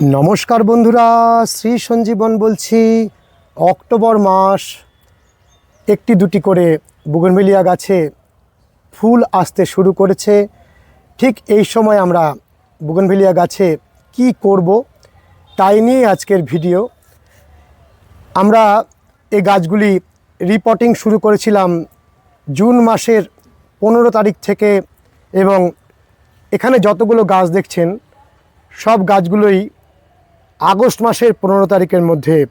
নমস্কার বন্ধুরা, শ্রী সঞ্জীবন বলছি। অক্টোবর মাস, একটি দুটি করে বুগনভেলিয়া গাছে ফুল আসতে শুরু করেছে। ঠিক এই সময় আমরা বুগনভেলিয়া গাছে কি করব তাই নিয়ে আজকের ভিডিও। আমরা এই গাছগুলি রিপোর্টিং শুরু করেছিলাম জুন মাসের পনেরো তারিখ থেকে এবং এখানে যতগুলো গাছ দেখছেন, সব গাছগুলোই আগস্ট মাসের পনেরো তারিখের মধ্যে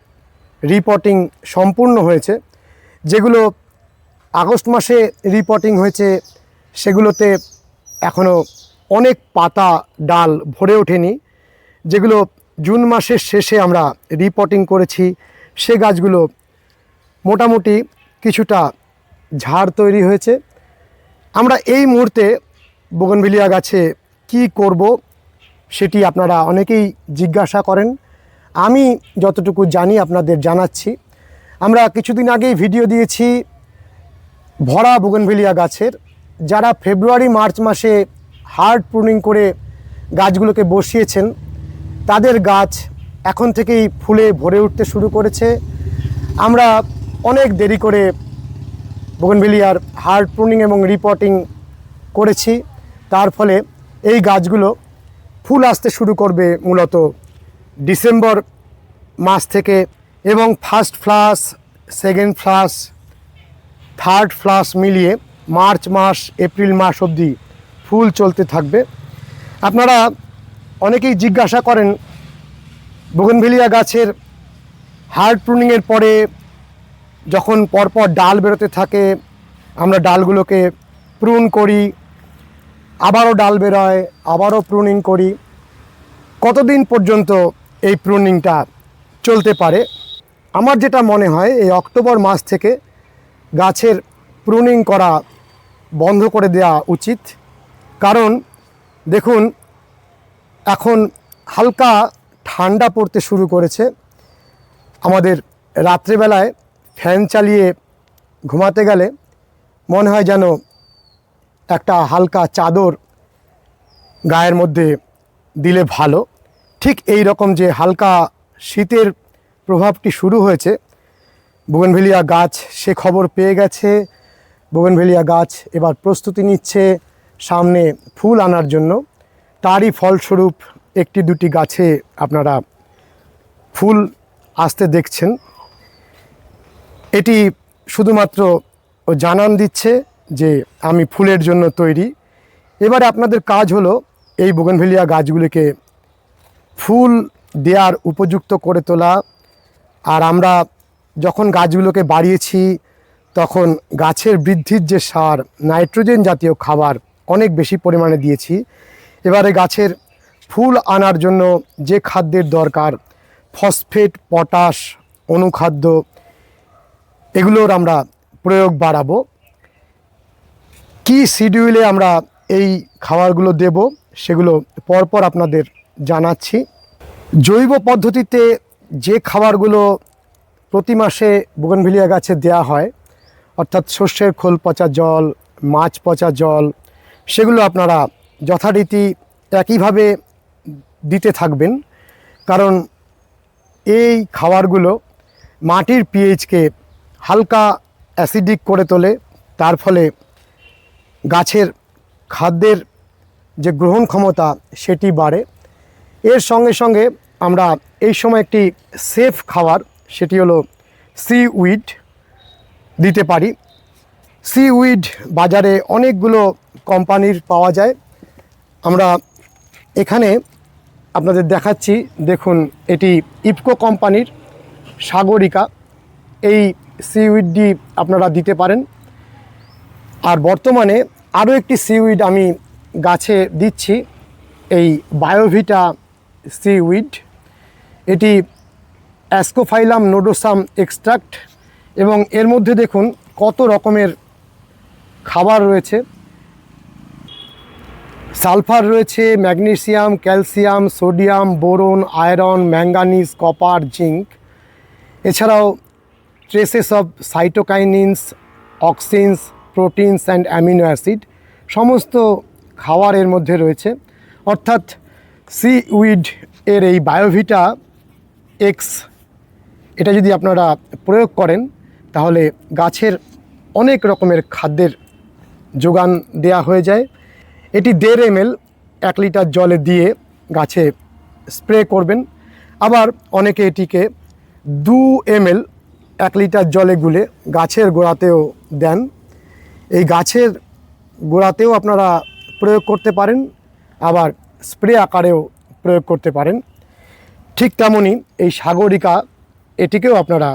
রিপোর্টিং সম্পূর্ণ হয়েছে। যেগুলো আগস্ট মাসে রিপোর্টিং হয়েছে, সেগুলোতে এখনও অনেক পাতা, ডাল ভরে ওঠেনি। যেগুলো জুন মাসের শেষে আমরা রিপোর্টিং করেছি, সে গাছগুলো মোটামুটি কিছুটা ঝাড় তৈরি হয়েছে। আমরা এই মুহূর্তে বোগনভিলিয়া গাছে কি করব, সেটি আপনারা অনেকেই জিজ্ঞাসা করেন। আমি যতটুকু জানি আপনাদের জানাচ্ছি, আমরা কিছুদিন আগেই ভিডিও দিয়েছি ভরা বুগনভেলিয়া গাছের, যারা ফেব্রুয়ারি, মার্চ মাসে হার্ড প্রুনিং করে গাছগুলোকে বসিয়েছেন, তাদের গাছ এখন থেকেই ফুলে ভরে উঠতে শুরু করেছে। আমরা অনেক দেরি করে বোগনভেলিয়ার হার্ড প্রুনিং এবং রিপোর্টিং করেছি, তার ফলে এই গাছগুলো ফুল আসতে শুরু করবে মূলত ডিসেম্বর মাস থেকে এবং first flush, second flush, third flush মিলিয়ে মার্চ মাস, এপ্রিল মাস অবধি ফুল চলতে থাকবে। আপনারা অনেকেই জিজ্ঞাসা করেন, বগনভেলিয়া গাছের হার্ড প্রুনিংয়ের পরে যখন পরপর ডাল বেরোতে থাকে, আমরা ডালগুলোকে প্রুন করি, আবারও ডাল বেরোয়, আবারও প্রুনিং করি। কতদিন পর্যন্ত এই প্রুনিংটা চলতে পারে। আমার যেটা মনে হয়, এই অক্টোবর মাস থেকে গাছের প্রুনিং করা বন্ধ করে দেওয়া উচিত। কারণ, দেখুন, এখন হালকা ঠান্ডা পড়তে শুরু করেছে। আমাদের রাত্রেবেলায় ফ্যান চালিয়ে ঘুমাতে গেলে মনে হয় যেন একটা হালকা চাদর গায়ের মধ্যে দিলে ভালো। ঠিক এই রকম যে হালকা শীতের প্রভাবটি শুরু হয়েছে, বোগনভেলিয়া গাছ সে খবর পেয়ে গেছে। বোগনভেলিয়া গাছ এবার প্রস্তুতি নিচ্ছে সামনে ফুল আনার জন্য। তারই ফলস্বরূপ একটি দুটি গাছে আপনারা ফুল আসতে দেখছেন। এটি শুধুমাত্র জানান দিচ্ছে যে আমি ফুলের জন্য তৈরি। এবারে আপনাদের কাজ হলো এই বোগনভেলিয়া গাছগুলিকে ফুল দেওয়ার উপযুক্ত করে তোলা। আর আমরা যখন গাছগুলোকে বাড়িয়েছি, তখন গাছের বৃদ্ধির যে সার, নাইট্রোজেন জাতীয় খাবার অনেক বেশি পরিমাণে দিয়েছি। এবারে গাছের ফুল আনার জন্য যে খাদ্যের দরকার, ফসফেট, পটাশ, অনুখাদ্য, এগুলোর আমরা প্রয়োগ বাড়াবো। কি শিডিউলে আমরা এই খাবারগুলো দেব, সেগুলো পরপর আপনাদের জানাচ্ছি। জৈব পদ্ধতিতে যে খাবারগুলো প্রতি মাসে বুগনভিলিয়া গাছে দেয়া হয়, অর্থাৎ শস্যের খোল পচা জল, মাছ পচা জল, সেগুলো আপনারা যথারীতি একইভাবে দিতে থাকবেন। কারণ এই খাবারগুলো মাটির পিএইচকে হালকা অ্যাসিডিক করে তোলে, তার ফলে গাছের খাদ্যের যে গ্রহণ ক্ষমতা সেটি বাড়ে। এর সঙ্গে সঙ্গে আমরা এই সময় একটি সেফ খাবার, সেটি হলো সি উইড দিতে পারি। সি উইড বাজারে অনেকগুলো কোম্পানির পাওয়া যায়। আমরা এখানে আপনাদের দেখাচ্ছি, দেখুন, এটি ইফকো কোম্পানির সাগরিকা। এই সি উইডটি আপনারা দিতে পারেন। আর বর্তমানে আরও একটি সিউইড আমি গাছে দিচ্ছি, এই বায়োভিটা সিউইড এটি অ্যাসকোফাইলাম নোডোসাম এক্সট্রাক্ট এবং এর মধ্যে দেখুন কত রকমের খাবার রয়েছে। সালফার রয়েছে, magnesium, calcium, sodium, boron, iron, manganese, copper, zinc. এছাড়াও traces of cytokinins, auxins, proteins and amino acid সমস্ত খাওয়ারের মধ্যে রয়েছে। অর্থাৎ সি উইড এর এই বায়োভিটা এক্স এটা যদি আপনারা প্রয়োগ করেন, তাহলে গাছের অনেক রকমের খাদ্যের যোগান দেয়া হয়ে যায়। এটি দেড় এম এল এক লিটার জলে দিয়ে গাছে স্প্রে করবেন। আবার অনেকে এটিকে দু এম এল এক লিটার জলে গুলে গাছের গোড়াতেও দেন। এই গাছের গোড়াতেও আপনারা প্রয়োগ করতে পারেন। আবার স্প্রে আকারেও প্রয়োগ করতে পারেন। ঠিক তেমনই এই সাগরিকা, এটিকেও আপনারা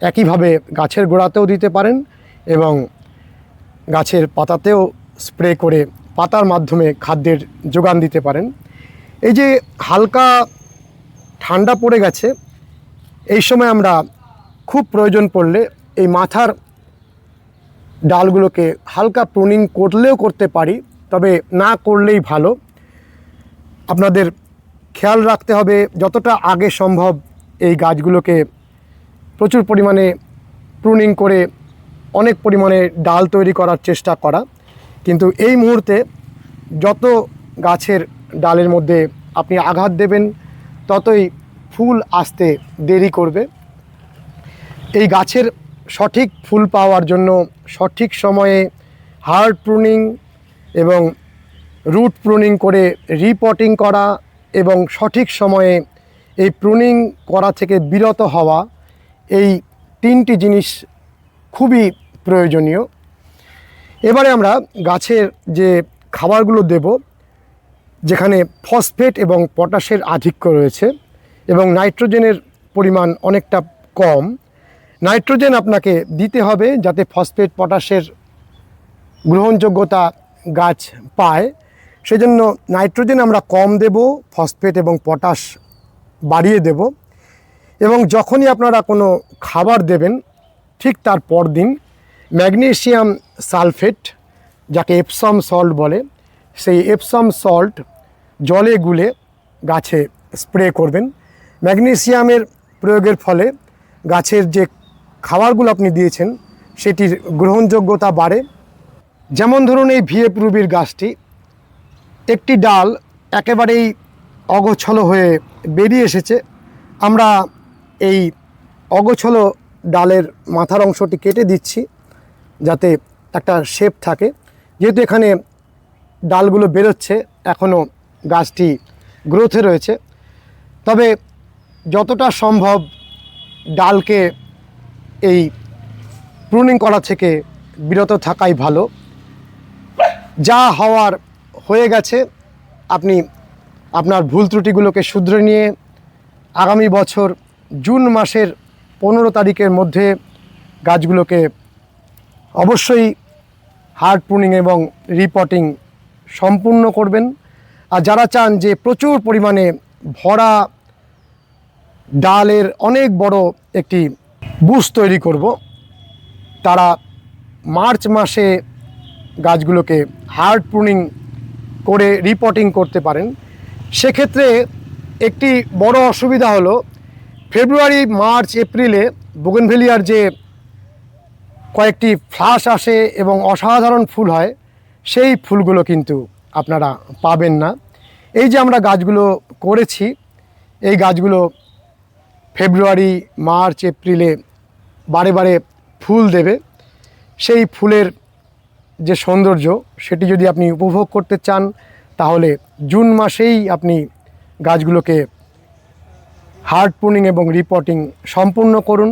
একইভাবে গাছের গোড়াতেও দিতে পারেন এবং গাছের পাতাতেও স্প্রে করে পাতার মাধ্যমে খাদ্যের যোগান দিতে পারেন। এই যে হালকা ঠান্ডা পড়ে গেছে, এই সময় আমরা খুব প্রয়োজন পড়লে এই মাথার ডালগুলোকে হালকা প্রুনিং করলেও করতে পারি, তবে না করলেই ভালো। আপনাদের খেয়াল রাখতে হবে যতটা আগে সম্ভব এই গাছগুলোকে প্রচুর পরিমাণে প্রুনিং করে অনেক পরিমাণে ডাল তৈরি করার চেষ্টা করা। কিন্তু এই মুহূর্তে যত গাছের ডালের মধ্যে আপনি আঘাত দেবেন, ততই ফুল আসতে দেরি করবে। এই গাছের সঠিক ফুল পাওয়ার জন্য সঠিক সময়ে হার্ড প্রুনিং এবং রুট প্রুনিং করে রিপটিং করা এবং সঠিক সময়ে এই প্রুনিং করা থেকে বিরত হওয়া এই তিনটি জিনিস খুবই প্রয়োজনীয়। এবারে আমরা গাছের যে খাবারগুলো দেব, যেখানে ফসফেট এবং পটাশের আধিক্য রয়েছে এবং নাইট্রোজেনের পরিমাণ অনেকটা কম। নাইট্রোজেন আপনাকে দিতে হবে যাতে ফসফেট পটাশের গ্রহণযোগ্যতা গাছ পায়। সেজন্য নাইট্রোজেন আমরা কম দেব, ফসফেট এবং পটাশ বাড়িয়ে দেব। এবং যখনই আপনারা কোনো খাবার দেবেন, ঠিক তার পর দিন ম্যাগনেসিয়াম সালফেট, যাকে এপসম সল্ট বলে, সেই এপসম সল্ট জলে গুলে গাছে স্প্রে করবেন। ম্যাগনেসিয়ামের প্রয়োগের ফলে গাছের যে খাবারগুলো আপনি দিয়েছেন, সেটির গ্রহণযোগ্যতা বাড়ে। যেমন ধরুন এই ভিএফ রুবির গাছটি একটি ডাল একেবারেই অগোছলো হয়ে বেরিয়ে এসেছে। আমরা এই অগোছলো ডালের মাথার অংশটি কেটে দিচ্ছি যাতে একটা শেপ থাকে। যেহেতু এখানে ডালগুলো বেরোচ্ছে এখনও গাছটি গ্রোথে রয়েছে। তবে যতটা সম্ভব ডালকে এই প্রুনিং করা থেকে বিরত থাকাই ভালো। যা হওয়ার হয়ে গেছে, আপনি আপনার ভুল ত্রুটিগুলোকে শুধরে নিয়ে আগামী বছর জুন মাসের পনেরো তারিখের মধ্যে গাছগুলোকে অবশ্যই হার্ড প্রুনিং এবং রিপটিং সম্পূর্ণ করবেন। আর যারা চান যে প্রচুর পরিমাণে ভরা ডালের অনেক বড় একটি বুশ তৈরি করব, তারা মার্চ মাসে গাছগুলোকে হার্ড প্রুনিং করে রিপোর্টিং করতে পারেন। সেক্ষেত্রে একটি বড় অসুবিধা হলো ফেব্রুয়ারি মার্চ এপ্রিলে বুগেনভেলিয়ার যে কয়েকটি ফ্লাশ আসে এবং অসাধারণ ফুল হয়, সেই ফুলগুলো কিন্তু আপনারা পাবেন না। এই যে আমরা গাছগুলো করেছি, এই গাছগুলো ফেব্রুয়ারি মার্চ এপ্রিলে বারে বারে ফুল দেবে। সেই ফুলের যে সৌন্দর্য সেটি যদি আপনি উপভোগ করতে চান, তাহলে জুন মাসেই আপনি গাছগুলোকে হার্ড প্রুনিং এবং রিপোর্টিং সম্পূর্ণ করুন।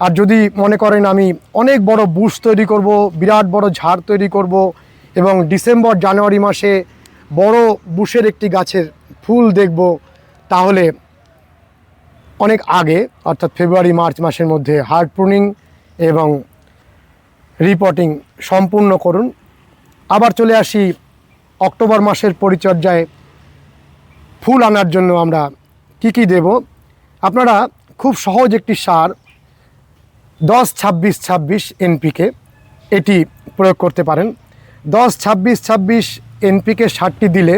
আর যদি মনে করেন আমি অনেক বড় বুশ তৈরি করব, বিরাট বড় ঝাড় তৈরি করব এবং ডিসেম্বর, জানুয়ারি মাসে বড় বুশের একটি গাছের ফুল দেখব, তাহলে অনেক আগে, অর্থাৎ ফেব্রুয়ারি, মার্চ মাসের মধ্যে হার্ড প্রুনিং এবং রিপোর্টিং সম্পূর্ণ করুন। আবার চলে আসি অক্টোবর মাসের পরিচর্যায় ফুল আনার জন্য আমরা কি কি দেব। আপনারা খুব সহজ একটি সার দশ ছাব্বিশ ছাব্বিশ এনপিকে এটি প্রয়োগ করতে পারেন। দশ ছাব্বিশ ছাব্বিশ এনপিকে সারটি দিলে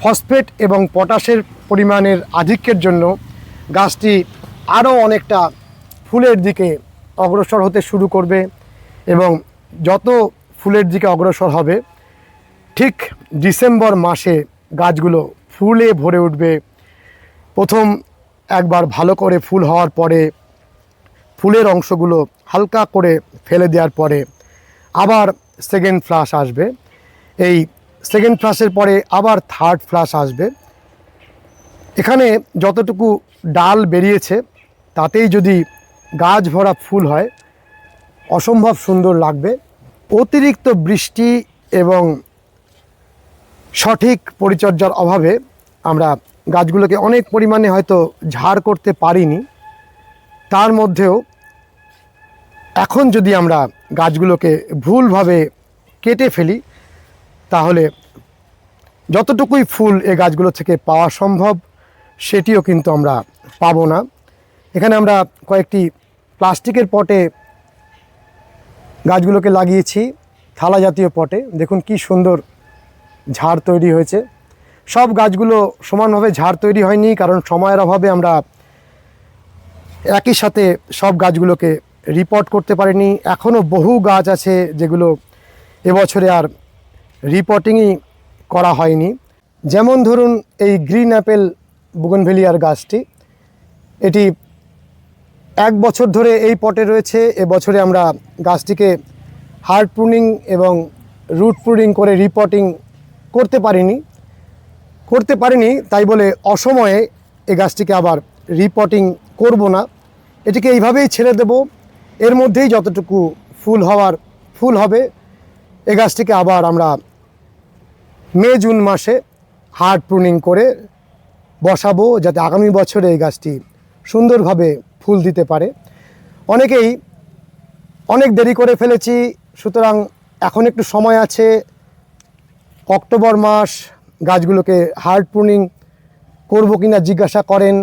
ফসফেট এবং পটাশের পরিমাণের আধিক্যের জন্য গাছটি আরও অনেকটা ফুলের দিকে অগ্রসর হতে শুরু করবে। এবং যত ফুলের দিকে অগ্রসর হবে, ঠিক ডিসেম্বর মাসে গাছগুলো ফুলে ভরে উঠবে। প্রথম একবার ভালো করে ফুল হওয়ার পরে ফুলের অংশগুলো হালকা করে ফেলে দেওয়ার পরে আবার সেকেন্ড ফ্লাশ আসবে। এই সেকেন্ড ফ্লাশের পরে আবার থার্ড ফ্লাশ আসবে। এখানে যতটুকু ডাল বেরিয়েছে, তাতেই যদি গাছ ভরা ফুল হয় অসম্ভব সুন্দর লাগবে। অতিরিক্ত বৃষ্টি এবং সঠিক পরিচর্যার অভাবে আমরা গাছগুলোকে অনেক পরিমাণে হয়তো ঝাড় করতে পারিনি। তার মধ্যেও এখন যদি আমরা গাছগুলোকে ভুলভাবে কেটে ফেলি, তাহলে যতটুকুই ফুল এ গাছগুলো থেকে পাওয়া সম্ভব, সেটিও কিন্তু আমরা পাবো না। এখানে আমরা কয়েকটি প্লাস্টিকের পটে গাছগুলোকে লাগিয়েছি থালা জাতীয় পটে। দেখুন কি সুন্দর ঝাড় তৈরি হয়েছে। সব গাছগুলো সমানভাবে ঝাড় তৈরি হয়নি, কারণ সময়ের অভাবে আমরা একই সাথে সব গাছগুলোকে রিপোর্ট করতে পারিনি। এখনও বহু গাছ আছে যেগুলো এবছরে আর রিপোর্টিংই করা হয়নি। যেমন ধরুন এই গ্রিন অ্যাপেল বুগনভেলিয়ার গাছটি, এটি এক বছর ধরে এই পটে রয়েছে। এবছরে আমরা গাছটিকে হার্ড প্রুনিং এবং রুট প্রুনিং করে রিপোর্টিং করতে পারিনি। করতে পারিনি, তাই বলে অসময়ে এই গাছটিকে আবার রিপোর্টিং করব না। এটিকে এইভাবেই ছেড়ে দেব। এর মধ্যেই যতটুকু ফুল হওয়ার ফুল হবে, এ গাছটিকে আবার আমরা মে, জুন মাসে হার্ড প্রুনিং করে বসাবো, যাতে আগামী বছরে এই গাছটি সুন্দরভাবে ফুল দিতে পারে। অনেকেই, অনেক দেরি করে ফেলেছি, সুতরাং এখন একটু সময় আছে। অক্টোবর মাস, গাছগুলোকে হার্ড প্রুনিং করব কিনা জিজ্ঞাসা করেন,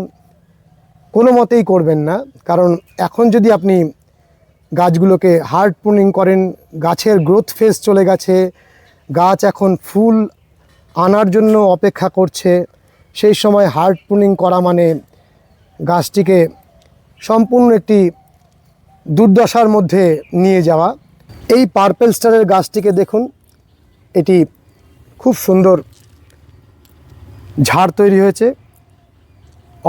কোনো মতেই করবেন না। কারণ এখন যদি আপনি গাছগুলোকে হার্ড প্রুনিং করেন, গাছের গ্রোথ ফেজ চলে গেছে, গাছ এখন ফুল আনার জন্য অপেক্ষা করছে, সেই সময় হার্ড প্রুনিং করা মানে গাছটিকে সম্পূর্ণ একটি দুর্দশার মধ্যে নিয়ে যাওয়া। এই পার্পেল স্টারের গাছটিকে দেখুন। এটি খুব সুন্দর ঝাড় তৈরি হয়েছে।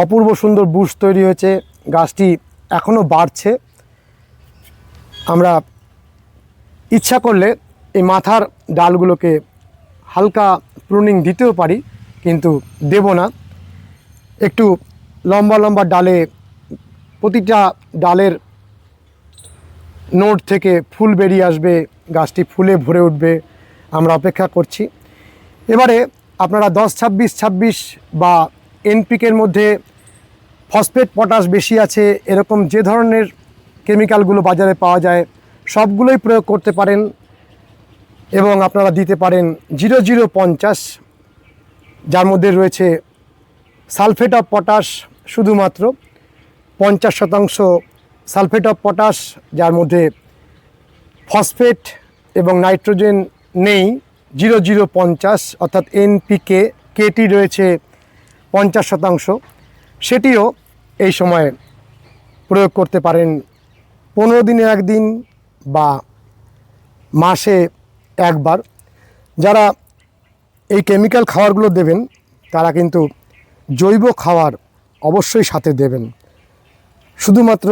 অপূর্ব সুন্দর বুশ তৈরি হয়েছে। গাছটি এখনও বাড়ছে। আমরা ইচ্ছা করলে এই মাথার ডালগুলোকে হালকা প্রুনিং দিতেও পারি, কিন্তু দেব না। একটু লম্বা লম্বা ডালে প্রতিটা ডালের নোট থেকে ফুল বেরিয়ে আসবে, গাছটি ফুলে ভরে উঠবে। আমরা অপেক্ষা করছি। এবারে আপনারা দশ, ছাব্বিশ ছাব্বিশ বা এনপিকের মধ্যে ফসফেট, পটাশ বেশি আছে, এরকম যে ধরনের কেমিক্যালগুলো বাজারে পাওয়া যায়, সবগুলোই প্রয়োগ করতে পারেন এবং আপনারা দিতে পারেন জিরো জিরো, পঞ্চাশ, যার মধ্যে রয়েছে সালফেট অফ পটাশ শুধুমাত্র। পঞ্চাশ শতাংশ সালফেট অফ পটাশ, যার মধ্যে ফসফেট এবং নাইট্রোজেন নেই, জিরো জিরো পঞ্চাশ, অর্থাৎ এনপিকে কেটি রয়েছে পঞ্চাশ শতাংশ। সেটিও এই সময় প্রয়োগ করতে পারেন পনেরো দিনে একদিন বা মাসে একবার। যারা এই কেমিক্যাল খাবারগুলো দেবেন, তারা কিন্তু জৈব খাবার অবশ্যই সাথে দেবেন। শুধুমাত্র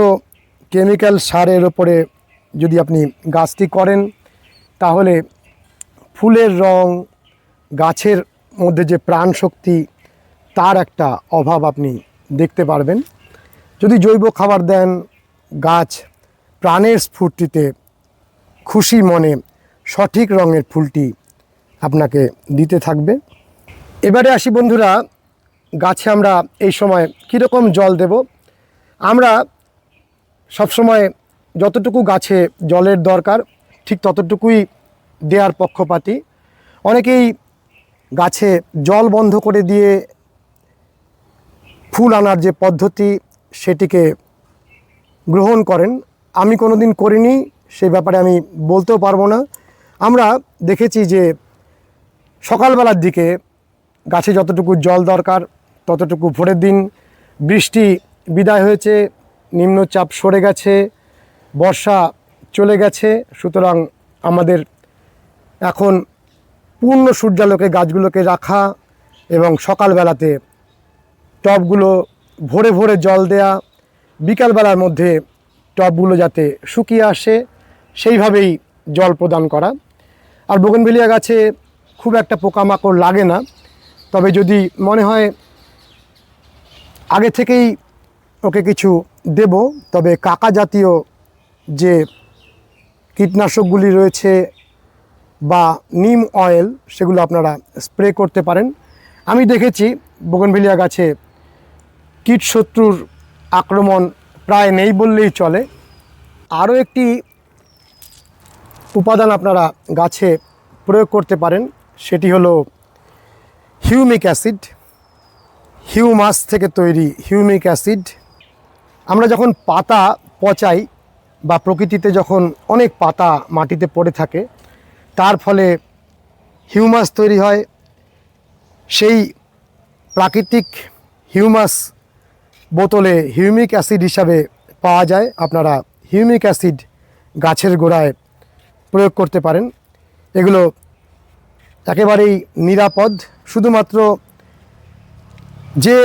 কেমিক্যাল সারের ওপরে যদি আপনি গাছটি করেন, তাহলে ফুলের রং, গাছের মধ্যে যে প্রাণ শক্তি তার একটা অভাব আপনি দেখতে পারবেন। যদি জৈব খাবার দেন, গাছ প্রাণের স্ফূর্তিতে খুশি মনে সঠিক রঙের ফুলটি আপনাকে দিতে থাকবে। এবারে আসি বন্ধুরা, গাছে আমরা এই সময় কীরকম জল দেব? আমরা সবসময় যতটুকু গাছে জলের দরকার, ঠিক ততটুকুই দেওয়ার পক্ষপাতি। অনেকেই গাছে জল বন্ধ করে দিয়ে ফুল আনার যে পদ্ধতি, সেটিকে গ্রহণ করেন। আমি কোনো দিন করিনি সেই ব্যাপারে আমি বলতেও পারব না। আমরা দেখেছি যে সকালবেলার দিকে গাছে যতটুকু জল দরকার, ততটুকু ভোরের দিন বৃষ্টি বিদায় হয়েছে, নিম্নচাপ সরে গেছে, বর্ষা চলে গেছে, সুতরাং আমাদের এখন পূর্ণ সূর্যালোকে গাছগুলোকে রাখা এবং সকালবেলাতে টবগুলো ভোরে ভোরে জল দেয়া, বিকালবেলার মধ্যে টবগুলো যাতে শুকিয়ে আসে, সেইভাবেই জল প্রদান করা। আর বোগনভেলিয়া গাছে খুব একটা পোকামাকড় লাগে না, তবে যদি মনে হয় আগে থেকেই ওকে কিছু দেব, তবে কাকা জাতীয় যে কীটনাশকগুলি রয়েছে বা নিম অয়েল, সেগুলো আপনারা স্প্রে করতে পারেন। আমি দেখেছি বোগনভেলিয়া গাছে কীটশত্রুর আক্রমণ প্রায় নেই বললেই চলে। আরও একটি উপাদান আপনারা গাছে প্রয়োগ করতে পারেন, সেটি হলো হিউমিক অ্যাসিড। হিউমাস থেকে তৈরি হিউমিক অ্যাসিড। আমরা যখন পাতা পচাই বা প্রকৃতিতে যখন অনেক পাতা মাটিতে পড়ে থাকে, তার ফলে হিউমাস তৈরি হয়। সেই প্রাকৃতিক হিউমাস বোতলে হিউমিক অ্যাসিড হিসাবে পাওয়া যায়। আপনারা হিউমিক অ্যাসিড গাছের গোড়ায় প্রয়োগ করতে পারেন। এগুলো একেবারেই নিরাপদ। শুধুমাত্র যে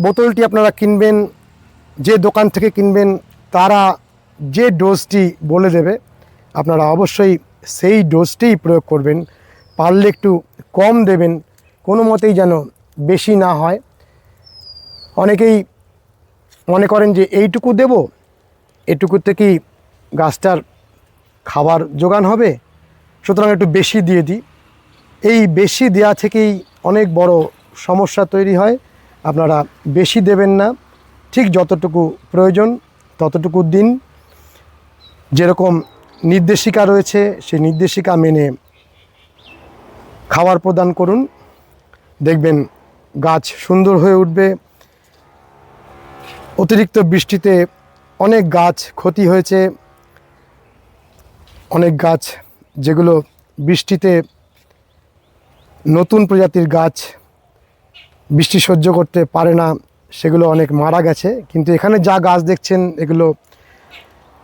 বোতলটি আপনারা কিনবেন যে দোকান থেকে কিনবেন, তারা যে ডোজটি বলে দেবে, আপনারা অবশ্যই সেই ডোজটিই প্রয়োগ করবেন। পারলে একটু কম দেবেন, কোনো মতেই যেন বেশি না হয়। অনেকেই মনে করেন যে এইটুকু দেব এটুকুতে কি গাছটার খাবার যোগান হবে, সুতরাং একটু বেশি দিয়ে দিই। এই বেশি দেওয়া থেকেই অনেক বড় সমস্যা তৈরি হয়, আপনারা বেশি দেবেন না। ঠিক যতটুকু প্রয়োজন, ততটুকু দিন। যেরকম নির্দেশিকা রয়েছে, সেই নির্দেশিকা মেনে খাবার প্রদান করুন। দেখবেন গাছ সুন্দর হয়ে উঠবে। অতিরিক্ত বৃষ্টিতে অনেক গাছ ক্ষতি হয়েছে। অনেক গাছ যেগুলো বৃষ্টিতে নতুন প্রজাতির গাছ বৃষ্টি সহ্য করতে পারে না। সেগুলো অনেক মারা গেছে। কিন্তু এখানে যা গাছ দেখছেন, এগুলো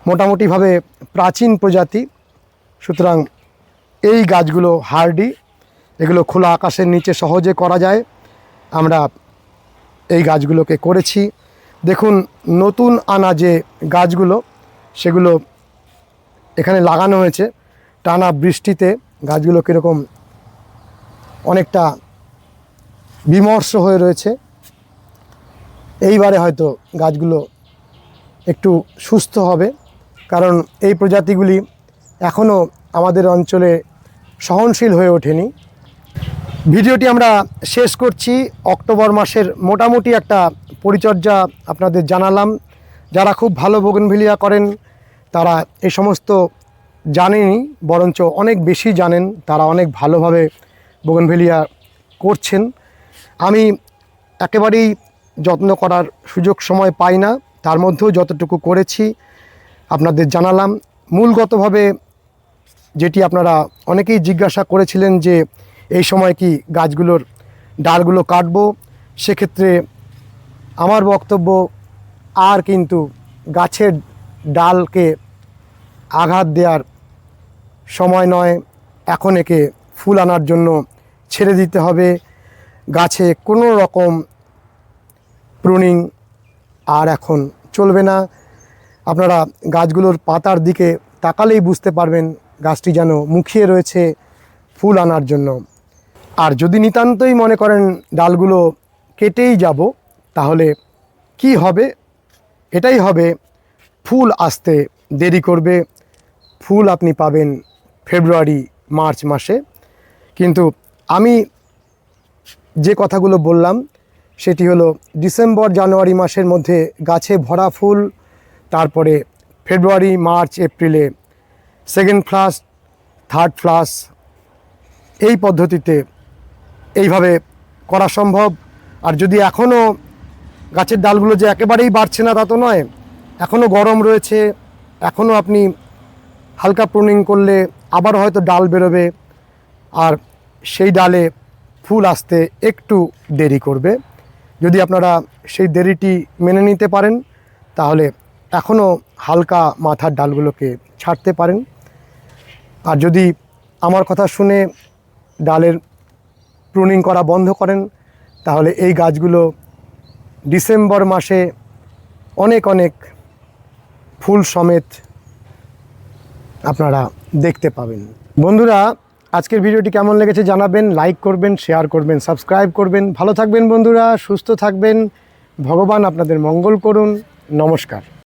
মোটামুটিভাবে প্রাচীন প্রজাতি। সুতরাং এই গাছগুলো হার্ডি, এগুলো খোলা আকাশের নিচে সহজে করা যায়। আমরা এই গাছগুলোকে করেছি। দেখুন, নতুন আনা যে গাছগুলো, সেগুলো এখানে লাগানো হয়েছে। টানা বৃষ্টিতে গাছগুলো কীরকম অনেকটা বিমর্ষ হয়ে রয়েছে। এইবারে হয়তো গাছগুলো একটু সুস্থ হবে। কারণ এই প্রজাতিগুলি এখনও আমাদের অঞ্চলে সহনশীল হয়ে ওঠেনি। ভিডিওটি আমরা শেষ করছি। অক্টোবর মাসের মোটামুটি একটা পরিচর্যা আপনাদের জানালাম। যারা খুব ভালো বোগনভিলিয়া করেন, তারা এই সমস্ত জানেনই বরঞ্চ অনেক বেশি জানেন। তারা অনেক ভালোভাবে বোগনভেলিয়া করছেন। আমি একেবারেই যত্ন করার সুযোগ সময় পাই না। তার মধ্যেও যতটুকু করেছি, আপনাদের জানালাম। মূলগতভাবে যেটি আপনারা অনেকেই জিজ্ঞাসা করেছিলেন যে, এই সময় কি গাছগুলোর ডালগুলো কাটবো? সেক্ষেত্রে আমার বক্তব্য, আর কিন্তু গাছের ডালকে আঘাত দেওয়ার সময় নয়। এখন একে ফুল আনার জন্য ছেড়ে দিতে হবে। গাছে কোনো রকম প্রুনিং আর এখন চলবে না। আপনারা গাছগুলোর পাতার দিকে তাকালেই বুঝতে পারবেন গাছটি যেন মুখিয়ে রয়েছে ফুল আনার জন্য। আর যদি নিতান্তই মনে করেন ডালগুলো কেটেই যাব, তাহলে কি হবে? এটাই হবে, ফুল আসতে দেরি করবে। ফুল আপনি পাবেন ফেব্রুয়ারি, মার্চ মাসে। কিন্তু আমি যে কথাগুলো বললাম সেটি হলো ডিসেম্বর, জানুয়ারি মাসের মধ্যে গাছে ভরা ফুল, তারপরে ফেব্রুয়ারি, মার্চ, এপ্রিলে সেকেন্ড ফ্লাস থার্ড ফ্লাস এই পদ্ধতিতে এইভাবে করা সম্ভব। আর যদি এখনও গাছের ডালগুলো যে একেবারেই বাড়ছে না, তা তো নয় এখনও গরম রয়েছে এখনও আপনি হালকা প্রুনিং করলে আবার হয়তো ডাল বেরোবে, আর সেই ডালে ফুল আসতে একটু দেরি করবে। যদি আপনারা সেই দেরিটি মেনে নিতে পারেন, তাহলে এখনও হালকা মাথার ডালগুলোকে ছাড়তে পারেন। আর যদি আমার কথা শুনে ডালের প্রুনিং করা বন্ধ করেন, তাহলে এই গাছগুলো ডিসেম্বর মাসে অনেক অনেক ফুল সমেত আপনারা দেখতে পাবেন। বন্ধুরা আজকের ভিডিওটি কেমন লেগেছে জানাবেন লাইক করবেন শেয়ার করবেন সাবস্ক্রাইব করবেন। ভালো থাকবেন বন্ধুরা, সুস্থ থাকবেন। ভগবান আপনাদের মঙ্গল করুন। নমস্কার।